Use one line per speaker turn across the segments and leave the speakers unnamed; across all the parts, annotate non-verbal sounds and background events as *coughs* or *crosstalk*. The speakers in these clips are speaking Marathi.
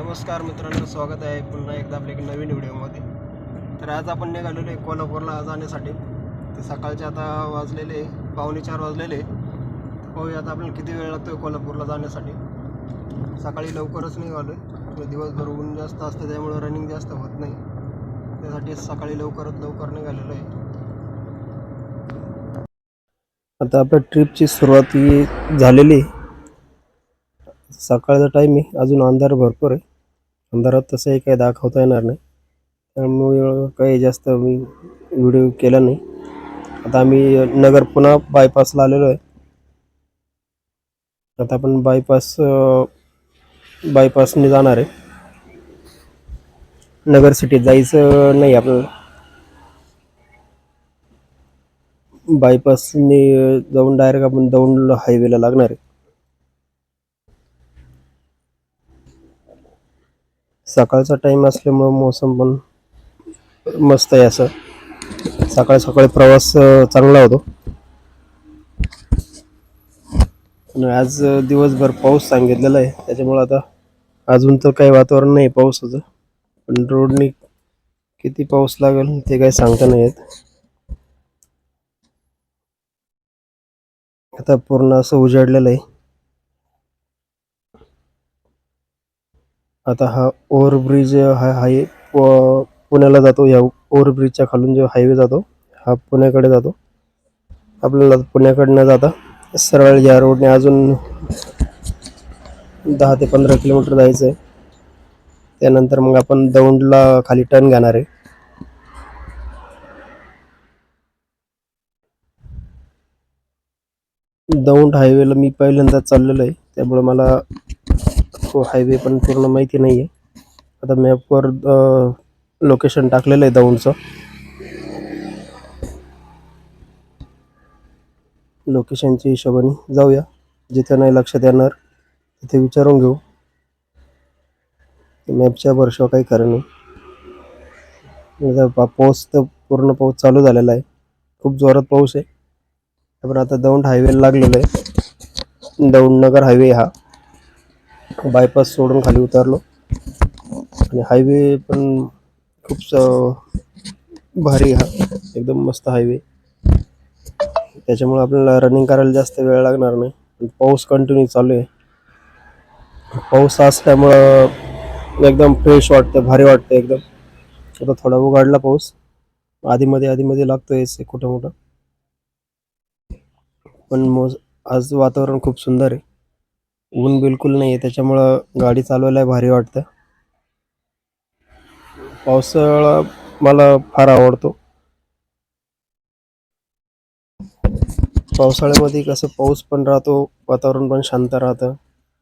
नमस्कार मित्रांनो स्वागत आहे पुन्हा एकदा आपल्या एक नवीन व्हिडिओमध्ये. तर आज आपण निघालेलो आहे कोल्हापूरला जाण्यासाठी. ते सकाळचे आता वाजलेले पावणे चार वाजलेले पाहूया आता आपल्याला किती वेळ लागतो आहे कोल्हापूरला जाण्यासाठी. सकाळी लवकरच निघालो आहे दिवसभर ऊन जास्त असतं त्यामुळे रनिंग जास्त होत नाही. त्यासाठी सकाळी लवकरात लवकर निघालेलो आहे. आता आपल्या ट्रिपची सुरुवात ही झालेली आहे. सकाळचा टाईम आहे अजून अंधार भरपूर आहे. अंधारात तसंही काही दाखवता येणार नाही. त्यामुळे काही जास्त मी व्हिडिओ केला नाही. आता आम्ही नगर पुन्हा बायपासला आलेलो आहे. आता आपण बायपास बायपासने जाणार आहे. नगर सिटीत जायचं नाही आपल्याला. बायपासने जाऊन डायरेक्ट आपण दौंड हायवेला लागणार आहे. सकाळचा टाइम असल्यामुळं मोसम पण मस्त आहे असं. सकाळ सकाळी प्रवास चांगला होतो. आणि आज दिवसभर पाऊस सांगितलेला आहे. त्याच्यामुळं आता अजून तर काही वातावरण नाही पावसाचं. पण रोडने किती पाऊस लागेल ते काही सांगता नाही येत. आता पूर्ण असं उजाडलेलं आहे. आता हा ओव्हरब्रिज हा हाय पुण्याला जातो. या ओव्हरब्रिजच्या खालून जो हायवे जातो हा पुण्याकडे जातो. आपल्याला पुण्याकडनं जाता सरळ या रोडने अजून दहा ते पंधरा किलोमीटर जायचं आहे. त्यानंतर मग आपण दौंडला खाली टर्न घेणार आहे. दौंड हायवेला मी पहिल्यांदा चाललेलो आहे. त्यामुळे मला तो हायवे पण पूर्ण माहिती नाही आहे आता मॅपवर लोकेशन टाकलेलं आहे दौंडचं. लोकेशनच्या हिशोबाने जाऊया. जिथे नाही लक्षात येणार तिथे विचारून घेऊ. मॅपच्या वर्षावर काही खरं नाही. पाऊस तर पूर्ण पाऊस चालू झालेला आहे. खूप जोरात पाऊस आहे. आपण आता दौंड हायवेला लागलेलो आहे. दौंड नगर हायवे हा. बायपास सोडून खाली उतरलो. आणि हायवे पण खूप भारी हा. एकदम मस्त हायवे. त्याच्यामुळे आपल्याला रनिंग करायला जास्त वेळ लागणार नाही. पाऊस कंटिन्यू चालू आहे. पाऊस असल्यामुळं एकदम फ्रेश वाटतं भारी वाटतं एकदम. आता थोडा उघडला पाऊस. आधीमध्ये आधीमध्ये लागतोयच कुठं मोठं पण मोज आज वातावरण खूप सुंदर आहे. ऊन बिलकुल नाही आहे त्याच्यामुळं गाडी चालवायला भारी वाटतं. पावसाळा मला फार आवडतो. पावसाळ्यामध्ये कसं पाऊस पण राहतो वातावरण पण शांत राहतं.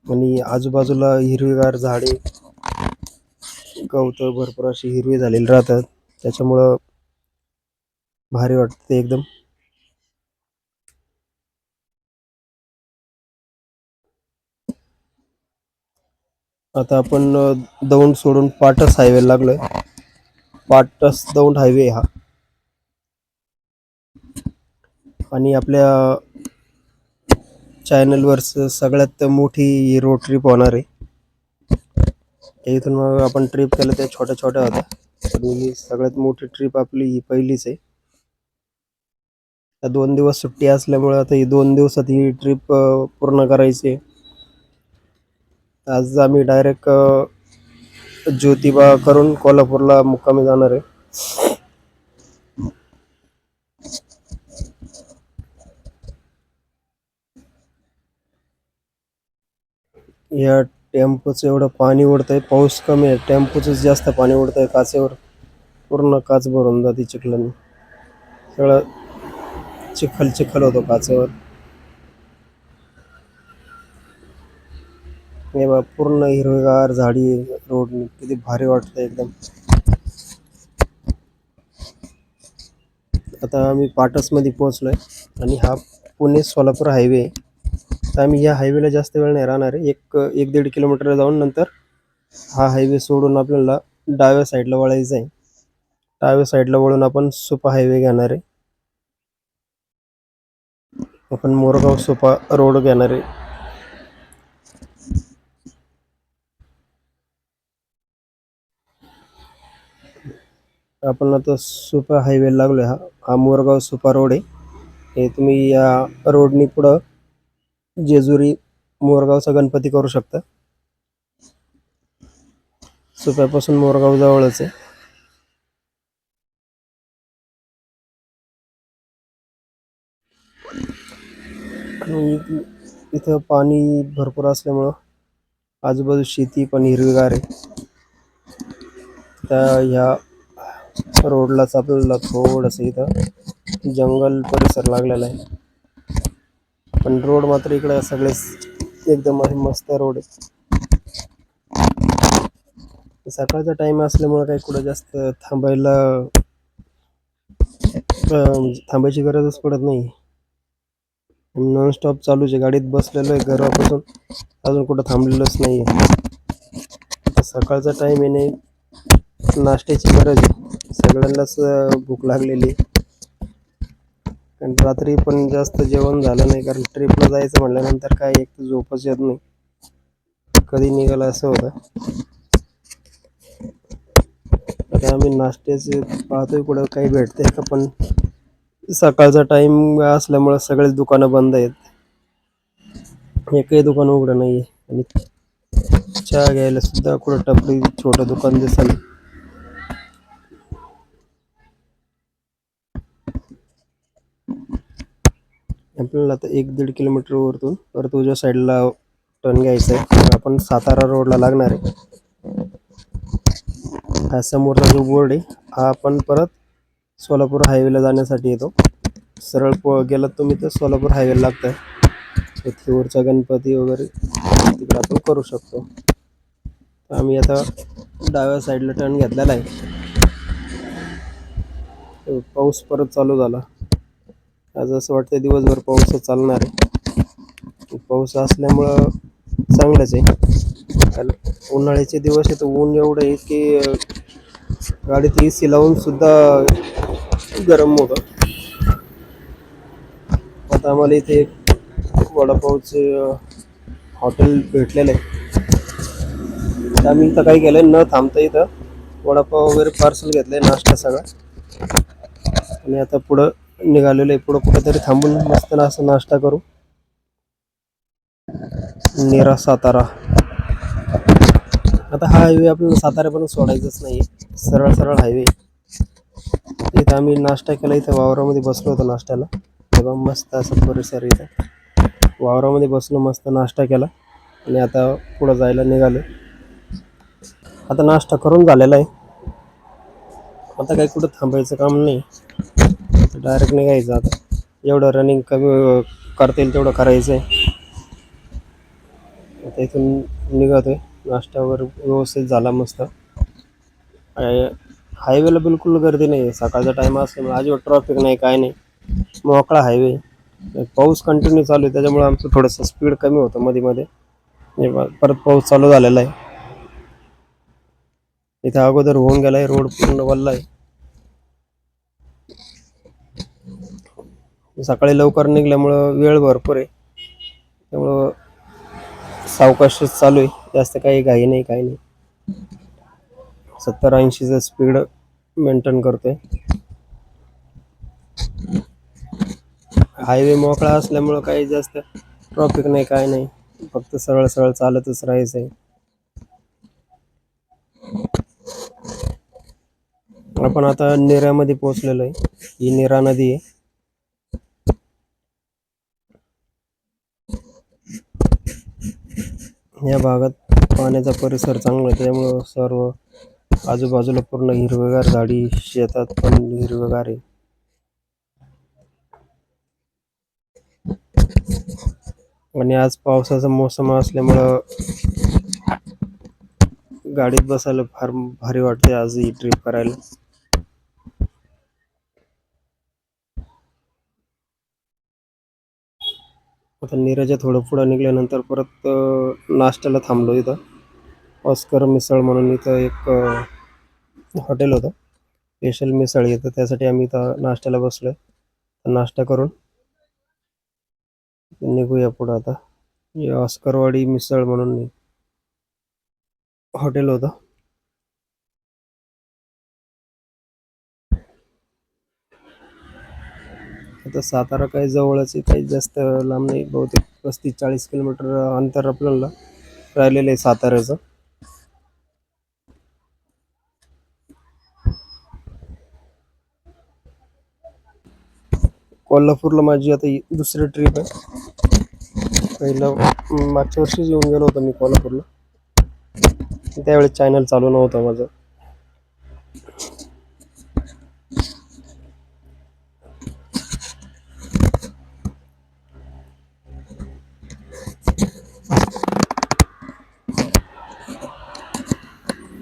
आणि आजूबाजूला हिरवीगार झाडे गवतं भरपूर अशी हिरवी झालेली राहतात. त्याच्यामुळं भारी वाटतं एकदम. आता आपण दौंड सोडून पाटस हायवे लागलोय. पाटस दौंड हायवे हा. आणि आपल्या चॅनलवर सगळ्यात मोठी ही रोड ट्रिप होणार आहे. इथून मग आपण ट्रिप केलं त्या छोट्या छोट्या होत्या. आणि ही सगळ्यात मोठी ट्रिप आपली ही पहिलीच आहे. दोन दिवस सुट्टी असल्यामुळे आता ही दोन दिवसात ही ट्रिप पूर्ण करायची आहे. आज आम्ही डायरेक्ट ज्योतिबा करून कोल्हापूरला मुक्कामी जाणार आहे. या टेम्पोचं एवढं पाणी उडतंय पाऊस कमी आहे. टेम्पोचं जास्त पाणी उडतंय काचेवर पूर्ण काच भरून जाते चिखलाने. सगळं चिखल चिखल होतो काचेवर. हे बघा पूर्ण हिरवेगार झाडी रोड किती भारी वाटतं एकदम. आता आम्ही पाटसमध्ये पोहोचलोय आणि हा पुणे सोलापूर हायवे तर आम्ही या हायवेला जास्त वेळ नाही राहणार आहे. एक एक दीड किलोमीटर जाऊन नंतर हा हायवे सोडून आपल्याला डाव्या साईडला वळायचं आहे. डाव्या साईडला वळून आपण सुपा हायवे घेणार आहे. आपण मोरगाव सुपा रोड घेणार आहे. आपण आता सुपा हायवे लागलोय हा. हा मोरगाव सुपा रोड आहे. हे तुम्ही या रोडनी पुढं जेजुरी मोरगावचा गणपती करू शकता. सुप्यापासून मोरगाव जवळच आहे. आणि इथ- इथं पाणी भरपूर असल्यामुळं आजूबाजू शेती पण हिरवीगार आहे. त्या ह्या रोडलाच आपल्याला थोडंसं इथं. जंगल परिसर लागलेला आहे. पण रोड मात्र इकडे सगळेच एकदम आहे मस्त रोड आहे सकाळचा टाइम असल्यामुळे काही कुठं जास्त थांबायला म्हणजे थांबायची गरजच पडत नाही. नॉन स्टॉप चालूच आहे. गाडीत बसलेलो आहे घरापासून. अजून कुठं थांबलेलोच नाही आहे सकाळचा टाइम येणे नाश्त्याची गरज आहे. सगळ्यांनाच भूक लागलेली आहे. कारण रात्री पण जास्त जेवण झालं नाही कारण ट्रिपला जायचं म्हटल्यानंतर काय एक तर झोपच येत नाही. कधी निघालं असं होतं. आता आम्ही नाश्त्याचे पाहतोय कुठं काही भेटते का पण सकाळचा टाइम असल्यामुळे सगळेच दुकानं बंद आहेत. एकही दुकान उघडं नाही आहे आणि चहा घ्यायला सुद्धा कुठं टपरी छोटं दुकान दिसलं आपल्याला आता एक दीड किलोमीटर वरतून परत उजव्या साईडला टर्न घ्यायचा आहे. आपण सातारा रोडला लागणार आहे. हा समोरचा जो बोर्ड आहे हा आपण परत सोलापूर हायवेला जाण्यासाठी येतो. सरळ प गेलात तुम्ही तर सोलापूर हायवेला लागतं पृथ्वीवरचा गणपती वगैरे तिकडे आपण करू शकतो. आम्ही आता डाव्या साईडला टर्न घेतलेला आहे. पाऊस परत चालू झाला. आज असं वाटतं दिवसभर पाऊस चालणार आहे. पाऊस असल्यामुळं चांगलंच आहे. कारण उन्हाळ्याचे दिवस आहे तर ऊन एवढं आहे की गाडीत ए सी लावून सुद्धा गरम होतं. आता आम्हाला इथे वडापावचं वडापावचे हॉटेल भेटलेलं आहे. आम्ही इथं काही केलं न थांबता इथं वडापाव वगैरे पार्सल घेतलं आहे नाश्ता सगळा. आणि आता पुढं निघालेलो आहे. पुढं कुठेतरी थांबून मस्त ना असं नाश्ता करू. निरा सातारा. आता हा हायवे आपल्याला साताऱ्यापर्यंत सोडायचाच नाही सरळ सरळ हायवे इथं आम्ही नाश्ता केला इथं वावरामध्ये बसलो होतो नाश्त्याला. तेव्हा मस्त असं परिसर इथं. वावरामध्ये बसलो मस्त नाश्ता केला. आणि आता पुढं जायला निघालो आता नाश्ता करून झालेला आहे. आता काही कुठं थांबायचं काम नाही. डायरेक्ट निघायचं आता. एवढं रनिंग कमी करता येईल तेवढं करायचं आहे आता इथून निघतोय. नाश्ता वगैरे व्यवस्थित झाला मस्त. हायवेला बिलकुल गर्दी नाही आहे सकाळचा टाईम असल्यामुळे अजिबात ट्रॉफिक नाही काय नाही. मोकळा हायवे पाऊस कंटिन्यू चालू आहे त्याच्यामुळे आमचं थोडंसं स्पीड कमी होतं मध्ये मध्ये. म्हणजे परत पाऊस चालू झालेला आहे. इथं अगोदर होऊन गेला आहे रोड पूर्ण वल्ला आहे सकाळी लवकर निघल्यामुळं वेळ भरपूर आहे. त्यामुळं सावकाशच चालू आहे. जास्त काही घाई नाही काही नाही. सत्तर ऐंशीचं स्पीड मेंटेन करतोय. हायवे मोकळा असल्यामुळं काही जास्त ट्रॉफिक नाही काय नाही. फक्त सरळ सरळ चालतच राहायचं आहे आपण आता निऱ्यामध्ये पोहोचलेलो आहे. ही निरा नदी आहे. या भागात पाण्याचा परिसर चांगला आहे. त्यामुळं सर्व आजूबाजूला पूर्ण हिरवेगार झाडी शेतात पण हिरवेगार आहे. आणि आज पावसाचा मोसम असल्यामुळं गाडीत बसायला फार भारी वाटते आज ही ट्रिप करायला. आता नीरजा थोडं पुढं निघल्यानंतर परत नाश्त्याला थांबलो इथं. ऑस्कर मिसळ म्हणून इथं एक हॉटेल होतं. स्पेशल मिसळ येतं. त्यासाठी आम्ही इथं नाश्त्याला बसलोय. आहे नाश्ता करून निघूया पुढं आता. ऑस्करवाडी मिसळ म्हणून हॉटेल होतं. आता सातारा काही जवळच आहे काही जास्त लांब नाही. बहुतेक पस्तीस चाळीस किलोमीटर अंतर आपल्याला राहिलेलं आहे साताऱ्याचं. कोल्हापूरला माझी आता दुसरी ट्रिप आहे. पहिलं मागच्या वर्षीच येऊन गेलो होतो मी कोल्हापूरला. त्यावेळेस चॅनल चालू नव्हतं माझं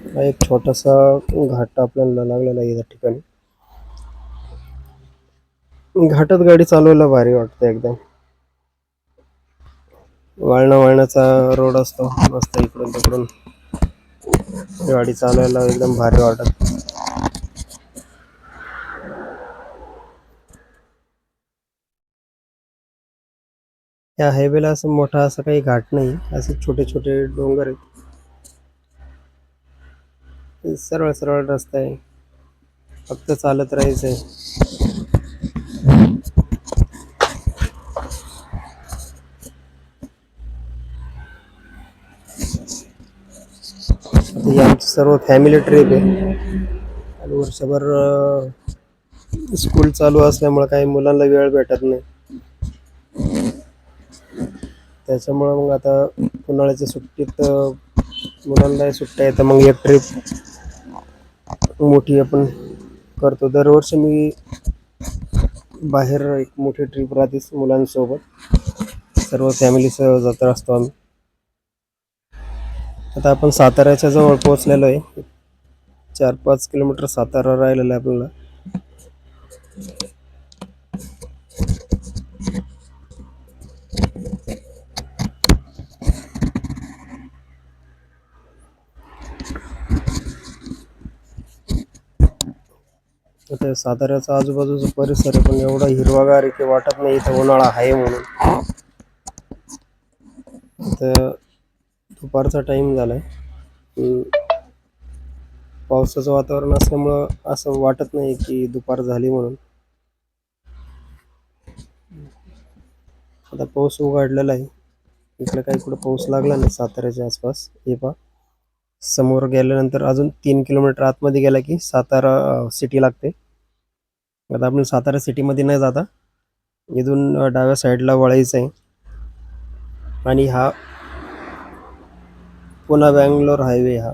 हा एक छोटासा घाट आपल्याला लागलेला आहे या ठिकाणी. घाटात गाडी चालवायला भारी वाटते एकदम. वळणा वळणाचा रोड असतो मस्त इकडून तिकडून. गाडी चालवायला एकदम भारी वाटत. या हायवेला असं मोठा असं काही घाट नाही असे छोटे छोटे डोंगर आहेत. सरळ सरळ रस्ता आहे. फक्त चालत राहायचंय. आहे ही आमची सर्व फॅमिली ट्रिप आहे. आणि वर्षभर स्कूल चालू असल्यामुळे काही मुलांना वेळ भेटत नाही. त्याच्यामुळं मग आता उन्हाळ्याच्या सुट्टीत मुलांनाही मुलांना सुट्ट्या येतं मग एक ट्रिप मोठी आपण करतो. दरवर्षी मी बाहेर एक मोठी ट्रिप राहतेच मुलांसोबत. सर्व फॅमिलीसह जात असतो आम्ही. आता आपण साताऱ्याच्या जवळ पोहोचलेलो आहे. चार पाच किलोमीटर सातारा राहिलेला आहे आपल्याला. आता साताऱ्याचा आजूबाजूचा परिसर आहे पण एवढा हिरवागार आहे वाटत नाही इथं उन्हाळा आहे म्हणून. तर दुपारचा टाइम झालाय. आहे पावसाचं वातावरण असल्यामुळं असं वाटत नाही की दुपार झाली म्हणून. आता पाऊस उघडलेला आहे. इकडे काही कुठं पाऊस लागला नाही साताऱ्याच्या आसपास. हे पा समोर गेल्यानंतर अजून तीन किलोमीटर आतमध्ये गेला की सातारा सिटी लागते. आता आपण सातारा सिटीमध्ये नाही जाता. इथून डाव्या साईडला वळायचं आहे. आणि हा पुणा बँगलोर हायवे हा.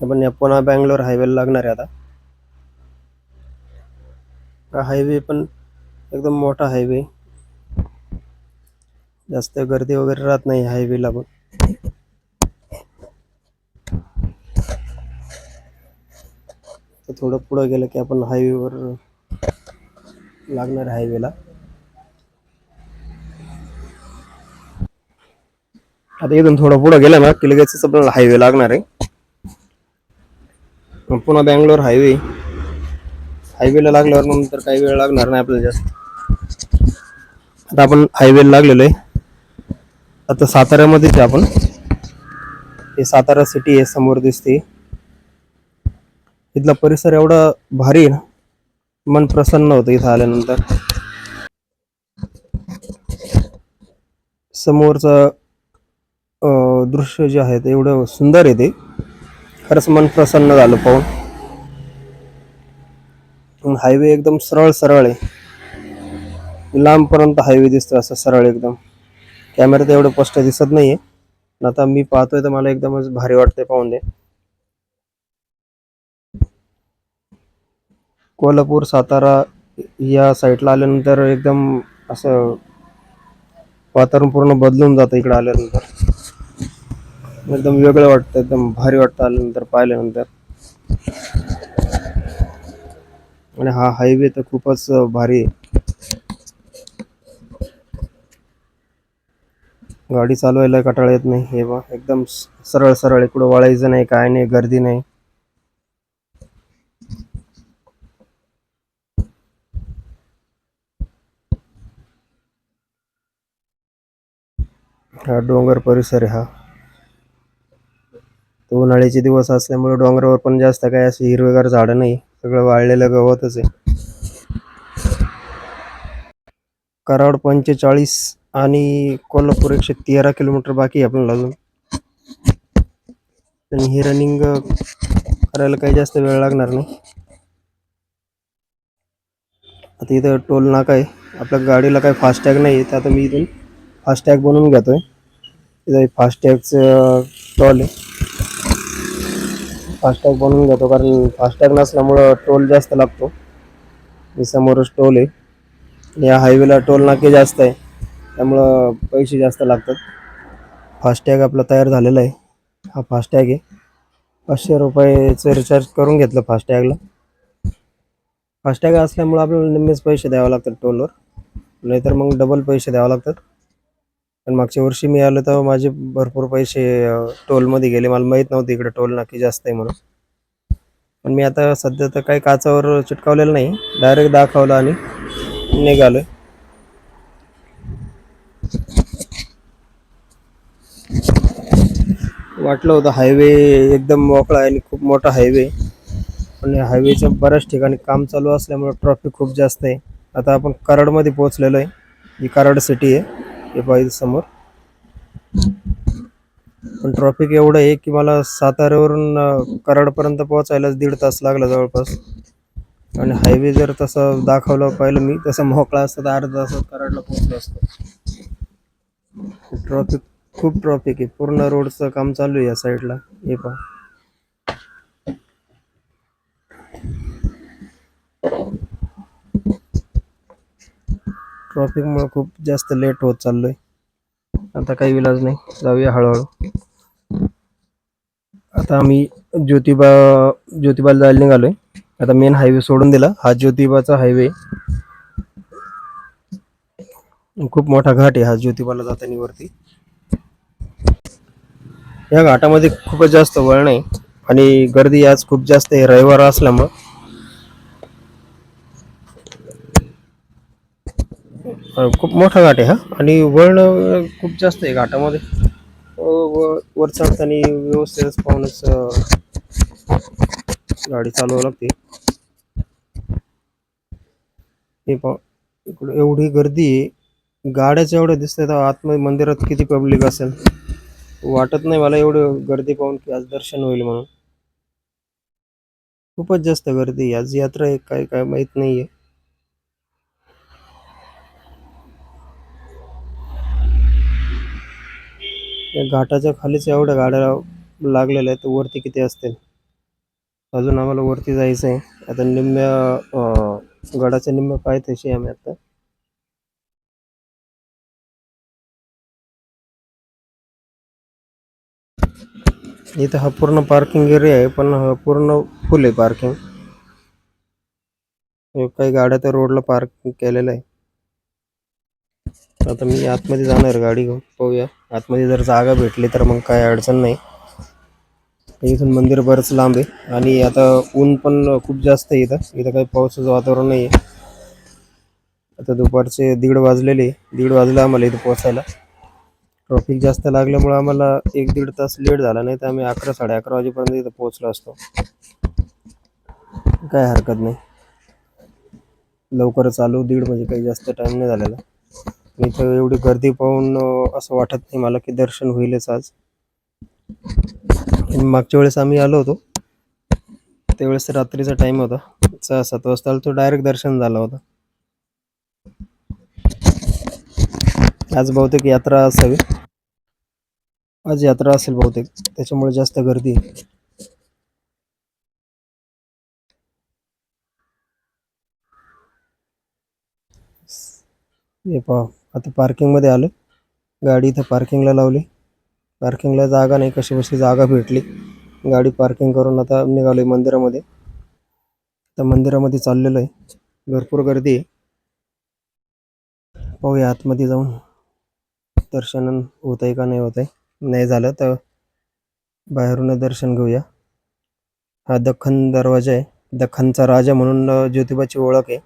आपण या पुणा बँगलोर हायवेला लागणार आहे आता. हा हायवे पण एकदम मोठा हायवे. जास्त गर्दी वगैरे राहत नाही हायवेला पण. तर थोडं पुढं गेलं की आपण हायवेवर लागणार हायवेला आता इथून थोडं पुढं गेलं ना की लगेचच आपल्याला हायवे लागणार आहे. मग पुन्हा बँगलोर हायवे हायवेला लागल्यावर नंतर काही वेळ लागणार नाही आपल्याला जास्त. आता आपण हायवेला लागलेलो आहे. आता साताऱ्यामध्येच आपण. हे सातारा सिटी आहे समोर दिसते. इथला परिसर एवढा भारी ना मन प्रसन्न होतं इथं आल्यानंतर. समोरचं दृश्य जे आहे ते एवढं सुंदर आहे ते. खरंच मन प्रसन्न झालं पाहून. हायवे एकदम सरळ सरळ आहे. लांबपर्यंत हायवे दिसतो असं सरळ एकदम. कॅमेऱ्यात एवढं स्पष्ट दिसत नाहीये. आता मी पाहतोय तर मला एकदमच भारी वाटतंय पाहून दे कोल्हापूर सातारा या साईडला आल्यानंतर एकदम असं वातावरण पूर्ण बदलून जातं इकडं आल्यानंतर. एकदम वेगळं वाटतं एकदम भारी वाटतं आल्यानंतर पाहिल्यानंतर. आणि हा हायवे तर खूपच भारी आहे. गाडी चालवायला कटाळा येत नाही हे बा एकदम सरळ सरळ इकडं वळायचं नाही काय नाही गर्दी नाही. हा डोंगर परिसर हा. तो उन्हाळ्याचे दिवस असल्यामुळे डोंगरावर पण जास्त काय असे हिरवेगार झाडं नाही. सगळं वाळलेलं गवतच आहे. कराड पंचेचाळीस आणि कोल्हापूर एकशे तेरा किलोमीटर बाकी आहे आपल्याला अजून. आणि रनिंग करायला काही जास्त वेळ लागणार नाही. आता इथं टोल नाका आहे. आपल्या गाडीला काही फास्टॅग नाही आहे. तर आता मी इथून फास्टॅग बनवून घेतोय. आहे फास्टॅगचं टोल आहे. फास्टॅग बनवून घेतो कारण फास्टॅग नसल्यामुळं टोल जास्त लागतो. मी समोरच टोल आहे. या हायवेला टोल नाके जास्त आहे. त्यामुळं पैसे जास्त लागतात. फास्टॅग आपला तयार झालेला आहे. हा फास्टॅग आहे. पाचशे रुपयाचं रिचार्ज करून घेतलं फास्टॅगला फास्टॅग असल्यामुळं आपल्याला निम्मेच पैसे द्यावे लागतात टोलवर नाहीतर मग डबल पैसे द्यावे लागतात. पण मागच्या वर्षी मी आलो तेव्हा माझे भरपूर पैसे टोलमध्ये गेले. मला माहीत नव्हतं इकडे टोल नाकी जास्त आहे म्हणून. पण मी आता सध्या तर काही काचावर चिटकावलेलं नाही. डायरेक्ट दाखवलं आणि निघालो वाटलं होतं हायवे एकदम मोकळा आहे आणि खूप मोठा हायवे पण हायवेच्या बऱ्याच ठिकाणी काम चालू असल्यामुळे ट्रॉफिक खूप जास्त आहे. आता आपण कराडमध्ये पोहोचलेलो आहे. ही कराड सिटी आहे. हे पाहिजे समोर. पण ट्रॉफिक एवढं आहे की मला साताऱ्यावरून कराडपर्यंत पोहोचायलाच दीड तास लागला जवळपास. आणि हायवे जर तसं दाखवलं पाहिलं मी तसं मोकळा असतं तर अर्धा तासात कराडला पोहोचलो असतो. ट्रॉफिक खूप ट्रॉफिक आहे. पूर्ण रोडचं काम चालू आहे या साईडला हे पहा. ट्रॉफिकमुळे खूप जास्त लेट होत चाललोय. आता काही विलाज नाही. जाऊया हळूहळू. आता आम्ही ज्योतिबा ज्योतिबाला जायला निघालोय. आता मेन हायवे सोडून दिला. हा ज्योतिबाचा हायवे खूप मोठा घाट आहे हा ज्योतिबाला जाताना वरती. या घाटामध्ये खूपच जास्त वळण आहे. आणि गर्दी आज खूप जास्त आहे. रविवार असल्यामुळं. खूप मोठा घाट आहे हा. आणि वळण खूप जास्त आहे घाटामध्ये. व- वर चढताना व्यवस्थितच पाहूनच गाडी चालवावी लागते. हे पहा इकडे एवढी गर्दी आहे. गाड्याच एवढ्या दिसतात आतमध्ये मंदिरात किती पब्लिक असेल. वाटत नाही मला एवढं गर्दी पाहून की आज दर्शन होईल म्हणून. खूपच जास्त गर्दी आहे. आज यात्रा आहे काय काय माहीत नाहीये. या घाटाच्या खालीच एवढ्या गाड्या लागलेल्या आहेत वरती किती असतील? अजून आम्हाला वरती जायचं आहे. आता निम्म्या गडाच्या निम्म्या पायथ्याशी आहे आम्ही आता. इथं हा पूर्ण पार्किंग एरिया आहे पण हा पूर्ण फुल आहे पार्किंग काही गाड्या तर रोडला पार्किंग केलेलं आहे. आता मी आतमध्ये जाणार गाडी घेऊन. पाहूया. आतमध्ये जर जागा भेटली तर मग काय अडचण नाही. इथून मंदिर बरंच लांब आहे. आणि आता ऊन पण खूप जास्त आहे इथं. इथं काही पावसाचं वातावरण नाही आहे आता दुपारचे दीड वाजलेले दीड वाजले आम्हाला इथं पोहोचायला. ट्रॉफिक जास्त लागल्यामुळे आम्हाला एक दीड तास लेट झाला नाही तर आम्ही अकरा साडे अकरा वाजेपर्यंत इथं पोहोचलो असतो. काय हरकत नाही. लवकर चालू दीड म्हणजे काही जास्त टाईम नाही झालेला. इथं एवढी गर्दी पाहून असं वाटत नाही मला की दर्शन होईलच आज. मागच्या वेळेस आम्ही आलो होतो. त्यावेळेस रात्रीचा टाइम होता. सहा सात वाजता आलो तो डायरेक्ट दर्शन झाला होता. आज बहुतेक यात्रा असावी. आज यात्रा असेल बहुतेक. त्याच्यामुळे जास्त गर्दी आहे. हे पहा. आता पार्किंगमध्ये आलो गाडी इथं पार्किंगला लावली. पार्किंगला जागा नाही कशी बशी जागा भेटली. गाडी पार्किंग करून आता निघालोय मंदिरामध्ये. आता मंदिरामध्ये चाललेलं आहे. भरपूर गर्दी आहे. पाहूया आतमध्ये जाऊन. दर्शन होत आहे का नाही होत आहे नाही झालं तर बाहेरून दर्शन घेऊया. हा दख्खन दरवाजा आहे. दख्खनचा राजा म्हणून ज्योतिबाची ओळख आहे.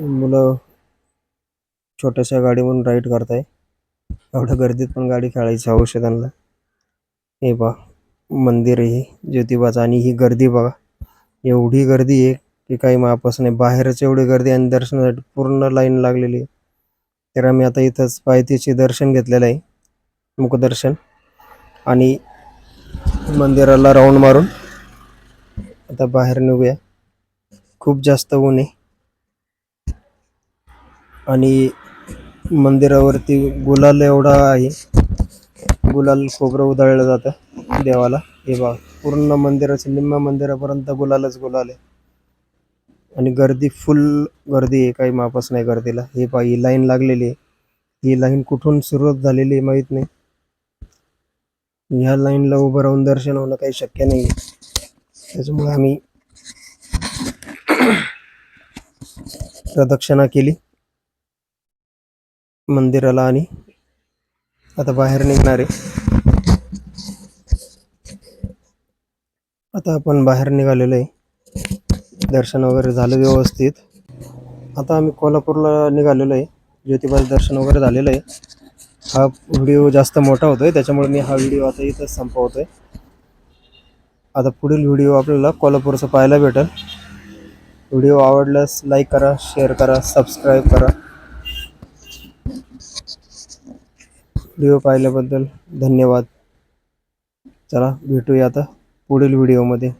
मुलं छोट्याशा गाडीवरून राईड करताय. एवढ्या गर्दीत पण गाडी खेळायची औषधांना त्यांना. हे पहा मंदिर आहे हे ज्योतिबाचं. आणि ही गर्दी बघा एवढी गर्दी आहे की काही मापास नाही. बाहेरच एवढी गर्दी आणि दर्शनासाठी पूर्ण लाईन लागलेली आहे. तर आम्ही आता इथंच पायथीचे दर्शन घेतलेलं आहे. मुखदर्शन. आणि मंदिराला राऊंड मारून आता बाहेर निघूया. खूप जास्त ऊन आहे. आणि मंदिरावरती गुलाल एवढा आहे. गुलाल खोबरं उधळलं जातं देवाला. हे बघा पूर्ण मंदिराच्या निम्म मंदिरापर्यंत गुलालच गुलाल आहे. आणि गर्दी फुल गर्दी आहे काही मापच नाही गर्दीला. हे पहा ही लाईन लागलेली आहे. ही लाईन कुठून सुरुवात झालेली आहे माहीत नाही. ह्या लाईनला उभं राहून दर्शन होणं काही शक्य नाही त्याच्यामुळे आम्ही *coughs* प्रदक्षिणा केली. मंदिराला आणि आता बाहेर निघणार. आहे आता आपण बाहेर निघालेलो आहे. दर्शन वगैरे झालं व्यवस्थित. आता आम्ही कोल्हापूरला निघालेलो आहे. ज्योतिबाचं दर्शन वगैरे झालेलं आहे. हा व्हिडिओ जास्त मोठा होतोय त्याच्यामुळे मी हा व्हिडिओ आता इथंच संपवतोय. आता पुढील व्हिडिओ आपल्याला कोल्हापूरचा पाहायला भेटेल. व्हिडिओ आवडल्यास लाईक करा शेअर करा सबस्क्राईब करा. व्हिडिओ पाहिल्याबद्दल धन्यवाद. चला भेटूया आता पुढील व्हिडिओमध्ये.